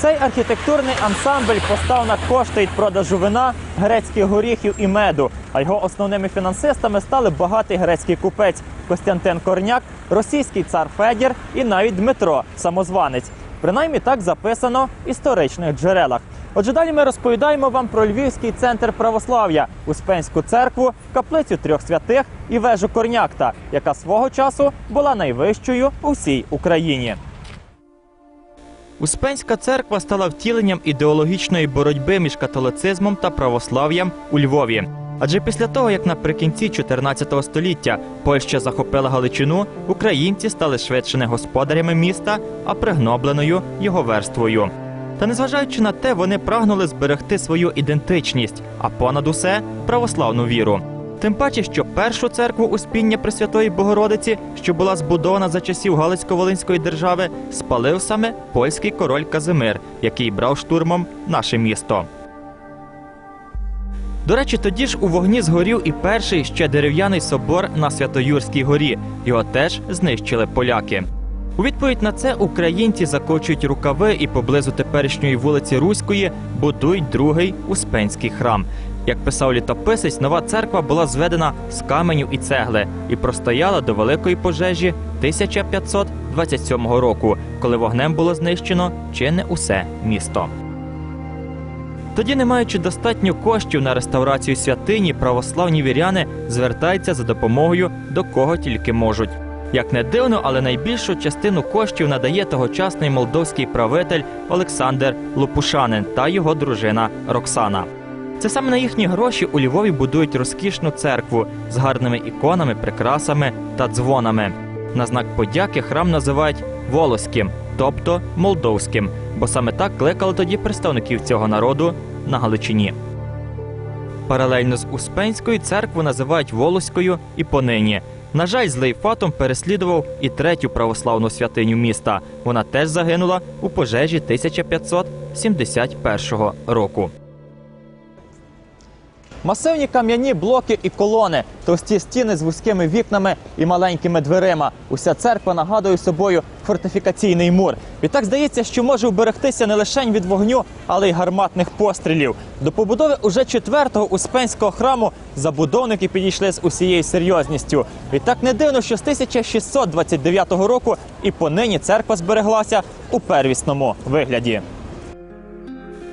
Цей архітектурний ансамбль постав на кошти від продажу вина, грецьких горіхів і меду. А його основними фінансистами стали багатий грецький купець Костянтин Корняк, російський цар Федір і навіть Дмитро Самозванець. Принаймні так записано в історичних джерелах. Отже, далі ми розповідаємо вам про Львівський центр православ'я, Успенську церкву, каплицю трьох святих і вежу Корнякта, яка свого часу була найвищою у всій Україні. Успенська церква стала втіленням ідеологічної боротьби між католицизмом та православ'ям у Львові. Адже після того, як наприкінці 14 століття Польща захопила Галичину, українці стали швидше не господарями міста, а пригнобленою його верствою. Та незважаючи на те, вони прагнули зберегти свою ідентичність, а понад усе православну віру. Тим паче, що першу церкву Успіння Пресвятої Богородиці, що була збудована за часів Галицько-Волинської держави, спалив саме польський король Казимир, який брав штурмом наше місто. До речі, тоді ж у вогні згорів і перший ще дерев'яний собор на Святоюрській горі. Його теж знищили поляки. У відповідь на це українці закочують рукави і поблизу теперішньої вулиці Руської будують другий Успенський храм. Як писав літописець, нова церква була зведена з каменю і цегли і простояла до великої пожежі 1527 року, коли вогнем було знищено чи не усе місто. Тоді, не маючи достатньо коштів на реставрацію святині, православні віряни звертаються за допомогою до кого тільки можуть. Як не дивно, але найбільшу частину коштів надає тогочасний молдовський правитель Олександр Лупушанин та його дружина Роксана. Це саме на їхні гроші у Львові будують розкішну церкву з гарними іконами, прикрасами та дзвонами. На знак подяки храм називають Волоським, тобто молдовським, бо саме так кликали тоді представників цього народу на Галичині. Паралельно з Успенською церкву називають Волоською і понині. На жаль, злий фатом переслідував і третю православну святиню міста. Вона теж загинула у пожежі 1571 року. Масивні кам'яні блоки і колони, товсті стіни з вузькими вікнами і маленькими дверима. Уся церква нагадує собою фортифікаційний мур. Відтак здається, що може вберегтися не лише від вогню, але й гарматних пострілів. До побудови уже четвертого успенського храму забудовники підійшли з усією серйозністю. Відтак не дивно, що з 1629 року і понині церква збереглася у первісному вигляді.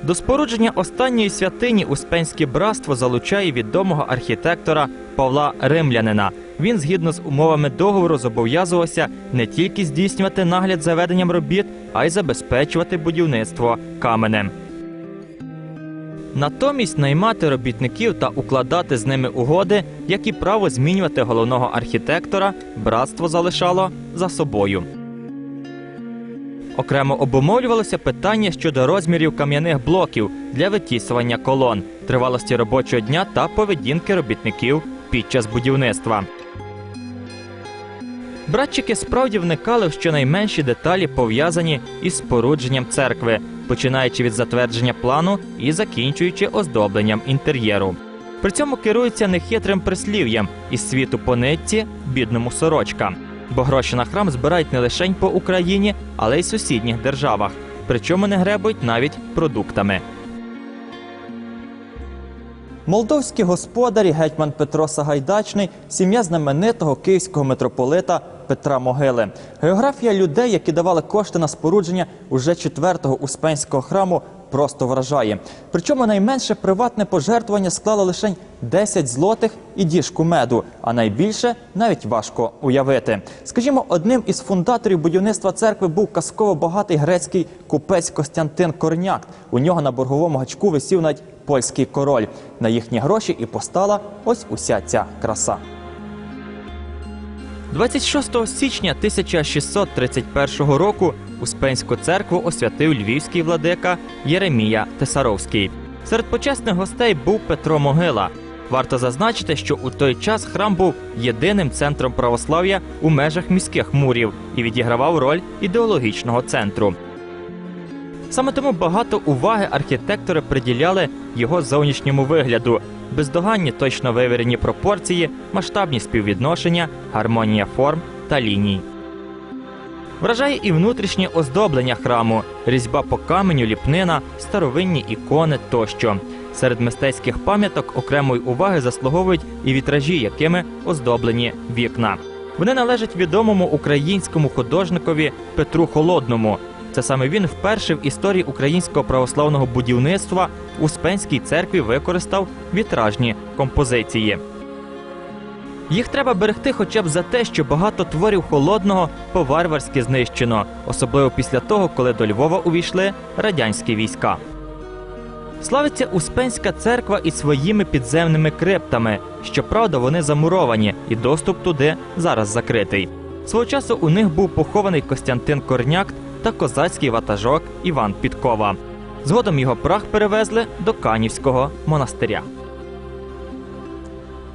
До спорудження останньої святині Успенське братство залучає відомого архітектора Павла Римлянина. Він, згідно з умовами договору, зобов'язувався не тільки здійснювати нагляд за веденням робіт, а й забезпечувати будівництво каменем. Натомість наймати робітників та укладати з ними угоди, як і право змінювати головного архітектора, братство залишало за собою. Окремо обумовлювалося питання щодо розмірів кам'яних блоків для витісування колон, тривалості робочого дня та поведінки робітників під час будівництва. Братчики справді вникали в щонайменші деталі, пов'язані із спорудженням церкви, починаючи від затвердження плану і закінчуючи оздобленням інтер'єру. При цьому керуються нехитрим прислів'ям із світу по нитці бідному сорочка. Бо гроші на храм збирають не лише по Україні, але й сусідніх державах. Причому не гребують навіть продуктами. Молдовські господарі гетьман Петро Сагайдачний, сім'я знаменитого київського митрополита Петра Могили. Географія людей, які давали кошти на спорудження уже четвертого успенського храму, просто вражає. Причому найменше приватне пожертвування склало лише 10 злотих і діжку меду, а найбільше навіть важко уявити. Скажімо, одним із фундаторів будівництва церкви був казково багатий грецький купець Костянтин Корняк. У нього на борговому гачку висів навіть польський король. На їхні гроші і постала ось уся ця краса. 26 січня 1631 року Успенську церкву освятив львівський владика Єремія Тесаровський. Серед почесних гостей був Петро Могила. Варто зазначити, що у той час храм був єдиним центром православ'я у межах міських мурів і відігравав роль ідеологічного центру. Саме тому багато уваги архітектори приділяли його зовнішньому вигляду, бездоганні точно вивірені пропорції, масштабні співвідношення, гармонія форм та ліній. Вражає і внутрішнє оздоблення храму. різьба по каменю, ліпнина, старовинні ікони тощо. Серед мистецьких пам'яток окремої уваги заслуговують і вітражі, якими оздоблені вікна. Вони належать відомому українському художникові Петру Холодному. Це саме він вперше в історії українського православного будівництва в Успенській церкві використав вітражні композиції. Їх треба берегти хоча б за те, що багато творів холодного по-варварськи знищено, особливо після того, коли до Львова увійшли радянські війська. Славиться Успенська церква із своїми підземними криптами. Щоправда, вони замуровані, і доступ туди зараз закритий. Свого часу у них був похований Костянтин Корняк та козацький ватажок Іван Підкова. Згодом його прах перевезли до Канівського монастиря.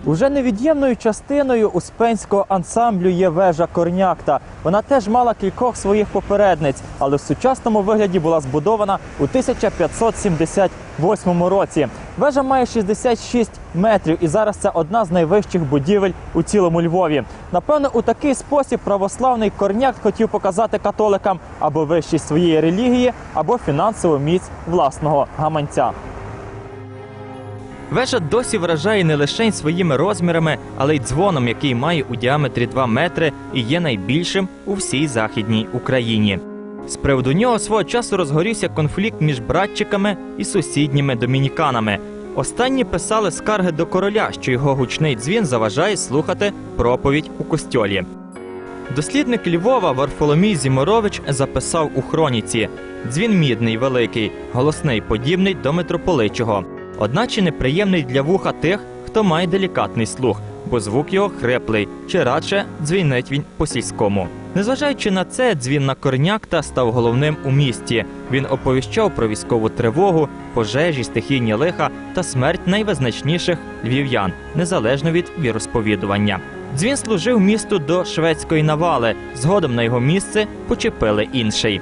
Уже невід'ємною частиною успенського ансамблю є вежа Корнякта. Вона теж мала кількох своїх попередниць, але в сучасному вигляді була збудована у 1578 році. Вежа має 66 метрів, і зараз це одна з найвищих будівель у цілому Львові. Напевно, у такий спосіб православний корняк хотів показати католикам або вищість своєї релігії, або фінансову міць власного гаманця. Вежа досі вражає не лише своїми розмірами, але й дзвоном, який має у діаметрі 2 метри і є найбільшим у всій західній Україні. З приводу нього свого часу розгорівся конфлікт між братчиками і сусідніми домініканами. Останні писали скарги до короля, що його гучний дзвін заважає слухати проповідь у костьолі. Дослідник Львова Варфоломій Зіморович записав у хроніці: дзвін мідний, великий, голосний, подібний до митрополичого. Одначе неприємний для вуха тих, хто має делікатний слух, бо звук його хриплий, чи радше дзвінить він по сільському. Незважаючи на це, дзвін на корнякта став головним у місті. Він оповіщав про військову тривогу, пожежі, стихійні лиха та смерть найвизначніших львів'ян, незалежно від віросповідування. Дзвін служив місту до шведської навали. Згодом на його місце почепили інший.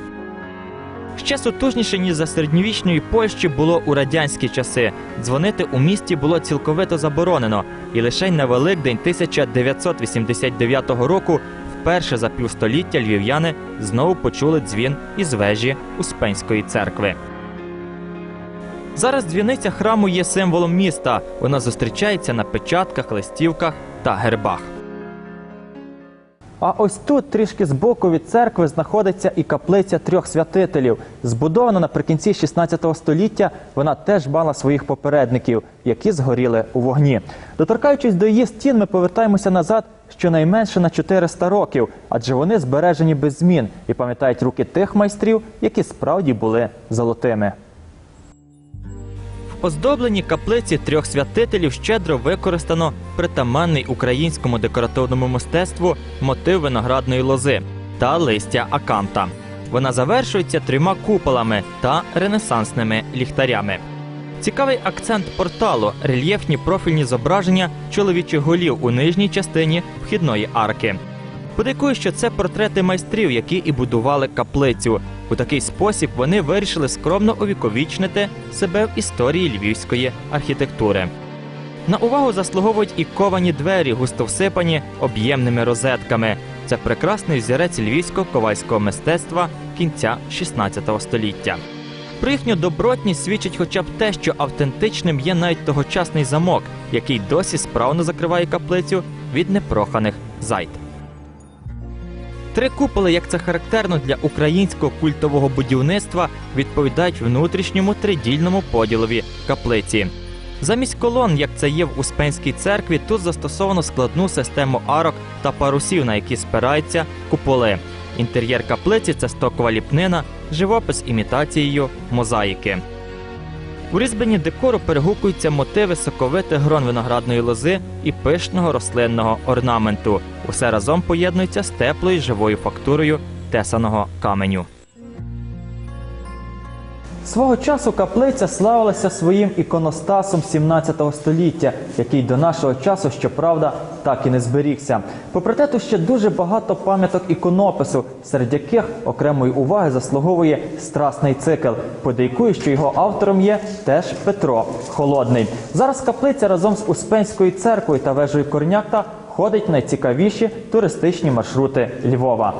Ще сутужніше, ніж за середньовічної Польщі було у радянські часи. Дзвонити у місті було цілковито заборонено, і лише на Великдень 1989 року вперше за півстоліття львів'яни знову почули дзвін із вежі Успенської церкви. Зараз дзвіниця храму є символом міста. Вона зустрічається на печатках, листівках та гербах. А ось тут, трішки збоку від церкви, знаходиться і каплиця трьох святителів. Збудована наприкінці 16 століття, вона теж мала своїх попередників, які згоріли у вогні. Доторкаючись до її стін, ми повертаємося назад щонайменше на 400 років, адже вони збережені без змін і пам'ятають руки тих майстрів, які справді були золотими. В оздобленні каплиці трьох святителів щедро використано притаманний українському декоративному мистецтву мотив виноградної лози та листя аканта. Вона завершується трьома куполами та ренесансними ліхтарями. Цікавий акцент порталу рельєфні профільні зображення чоловічих голів у нижній частині вхідної арки. Подейкую, що це портрети майстрів, які і будували каплицю. У такий спосіб вони вирішили скромно увіковічнити себе в історії львівської архітектури. На увагу заслуговують і ковані двері, густо всипані об'ємними розетками. Це прекрасний взірець львівського ковальського мистецтва кінця 16 століття. Про їхню добротність свідчить хоча б те, що автентичним є навіть тогочасний замок, який досі справно закриває каплицю від непроханих зайд. Три куполи, як це характерно для українського культового будівництва, відповідають внутрішньому тридільному поділові каплиці. Замість колон, як це є в Успенській церкві, тут застосовано складну систему арок та парусів, на які спираються куполи. Інтер'єр каплиці це стокова ліпнина, живопис імітацією мозаїки. У різьбені декору перегукуються мотиви соковитих грон виноградної лози і пишного рослинного орнаменту. Усе разом поєднується з теплою живою фактурою тесаного каменю. Свого часу каплиця славилася своїм іконостасом 17 століття, який до нашого часу, щоправда, так і не зберігся. Попри те, тут ще дуже багато пам'яток іконопису, серед яких окремої уваги заслуговує страсний цикл. Подейкую, що його автором є теж Петро Холодний. Зараз каплиця разом з Успенською церквою та вежею Корнякта ходить найцікавіші туристичні маршрути Львова.